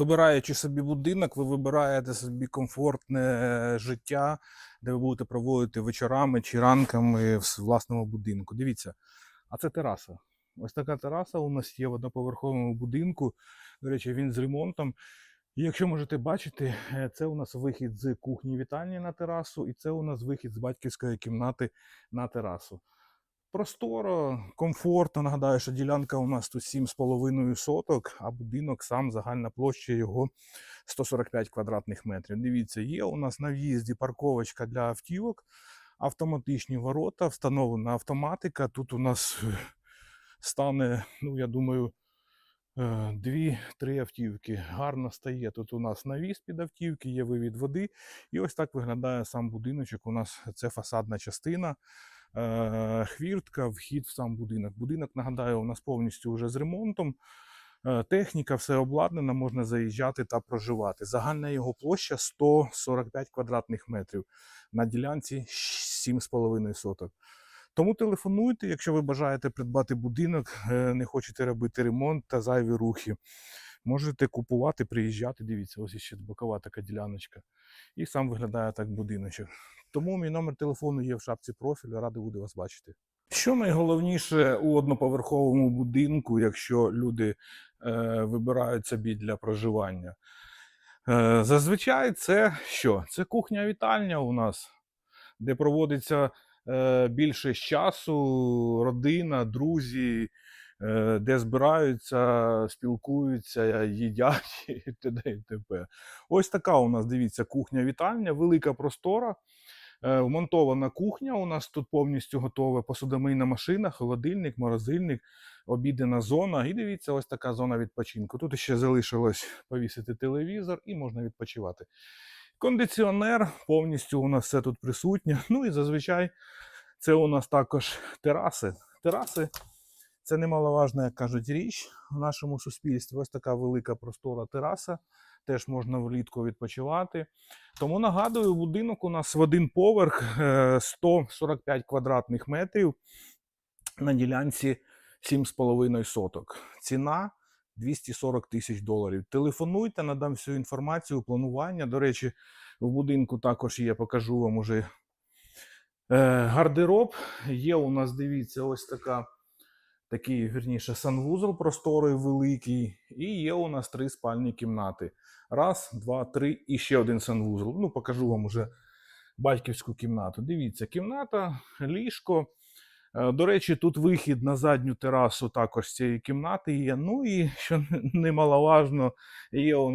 Вибираючи собі будинок, ви вибираєте собі комфортне е, життя, де ви будете проводити вечорами чи ранками в власному будинку. Дивіться, а це тераса. Ось така тераса у нас є в одноповерховому будинку. До речі, він з ремонтом. І якщо можете бачити, е, це у нас вихід з кухні вітальні на терасу, і це у нас вихід з батьківської кімнати на терасу. Просторо, комфортно. Нагадаю, що ділянка у нас тут 7,5 соток, а будинок сам загальна площа його 145 квадратних метрів. Дивіться, є у нас на в'їзді парковочка для автівок, автоматичні ворота, встановлена автоматика. Тут у нас е, стане, ну я думаю, е, дві-три автівки. Гарно стає. Тут у нас навіс під автівки, є вивід води. І ось так виглядає сам будиночок. У нас це фасадна частина. Е, Хвіртка, вхід в сам будинок. Будинок, нагадаю, у нас повністю вже з ремонтом. Е, Техніка, все обладнана, можна заїжджати та проживати. Загальна його площа 145 квадратних метрів. На ділянці 7,5 соток. Тому телефонуйте, якщо ви бажаєте придбати будинок, е, не хочете робити ремонт та зайві рухи. Можете купувати, приїжджати. Дивіться, ось ще бокова така діляночка. І сам виглядає так будиночок. Тому мій номер телефону є в шапці профілю, радий буду вас бачити. Що найголовніше у одноповерховому будинку, якщо люди е, вибирають собі для проживання? Е, зазвичай це що? Це кухня-вітальня у нас, де проводиться е, більше часу, родина, друзі, де збираються, спілкуються, їдять і т.д. і т.п. Ось така у нас, дивіться, кухня-вітальня, велика простора. Е, Вмонтована кухня. У нас тут повністю готова посудомийна машина, холодильник, морозильник, обідена зона. І дивіться, ось така зона відпочинку. Тут ще залишилось повісити телевізор і можна відпочивати. Кондиціонер, повністю у нас все тут присутнє. Ну і зазвичай це у нас також тераси. Тераси це немаловажна, як кажуть, річ в нашому суспільстві. Ось така велика простора тераса. Теж можна влітку відпочивати. Тому нагадую, будинок у нас в один поверх е, 145 квадратних метрів на ділянці 7,5 соток. Ціна 240 тисяч доларів. Телефонуйте, надам всю інформацію, планування. До речі, в будинку також є, покажу вам уже е, гардероб. Є у нас, дивіться, ось така. Такий, вірніше, санвузол просторий великий, і є у нас три спальні кімнати. Раз, два, три і ще один санвузол. Ну, покажу вам уже батьківську кімнату. Дивіться, кімната, ліжко. Е, До речі, тут вихід на задню терасу також цієї кімнати є. Ну і що немаловажно, є у нас